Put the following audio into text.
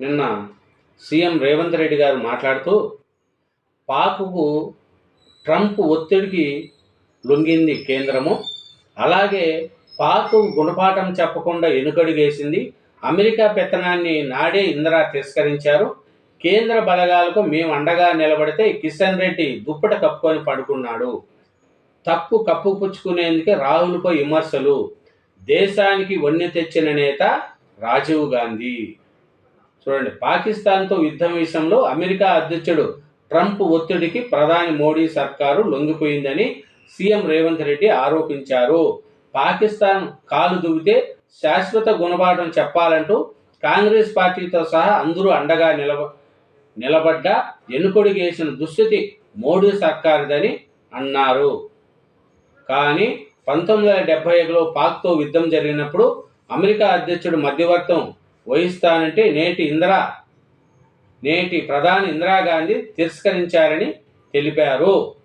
నిన్న సీఎం రేవంత్ రెడ్డి గారు మాట్లాడుతూ పాకుకు ట్రంప్ ఒత్తిడికి లొంగింది కేంద్రము. అలాగే పాక్ గుణపాఠం చెప్పకుండా ఎనుకడుగేసింది. అమెరికా పెత్తనాన్ని నాడే ఇందిరా తిరస్కరించారు. కేంద్ర బలగాలకు మేము అండగా నిలబడితే కిషన్ రెడ్డి దుప్పట కప్పుకొని పడుకున్నాడు. తప్పు కప్పుపుచ్చుకునేందుకే రాహుల్పై విమర్శలు. దేశానికి వన్నె తెచ్చిన నేత రాజీవ్ గాంధీ. చూడండి పాకిస్తాన్తో యుద్ధం విషయంలో అమెరికా అధ్యక్షుడు ట్రంప్ ఒత్తిడికి ప్రధాని మోడీ సర్కారు లొంగిపోయిందని సీఎం రేవంత్ రెడ్డి ఆరోపించారు. పాకిస్తాన్ కాలు దువ్వితే శాశ్వత గుణపాఠం చెప్పాలంటూ కాంగ్రెస్ పార్టీతో సహా అందరూ అండగా నిలబ నిలబడ్డ ఎన్నుకొడిగేసిన దుస్థితి మోడీ సర్కారుదని అన్నారు. కానీ పంతొమ్మిది వందల డెబ్బై ఏడులో పాక్తో యుద్ధం జరిగినప్పుడు అమెరికా అధ్యక్షుడు మధ్యవర్తం వహిస్తానంటే నేటి ఇందిరా నేటి ప్రధాని ఇందిరాగాంధీ తిరస్కరించారని తెలిపారు.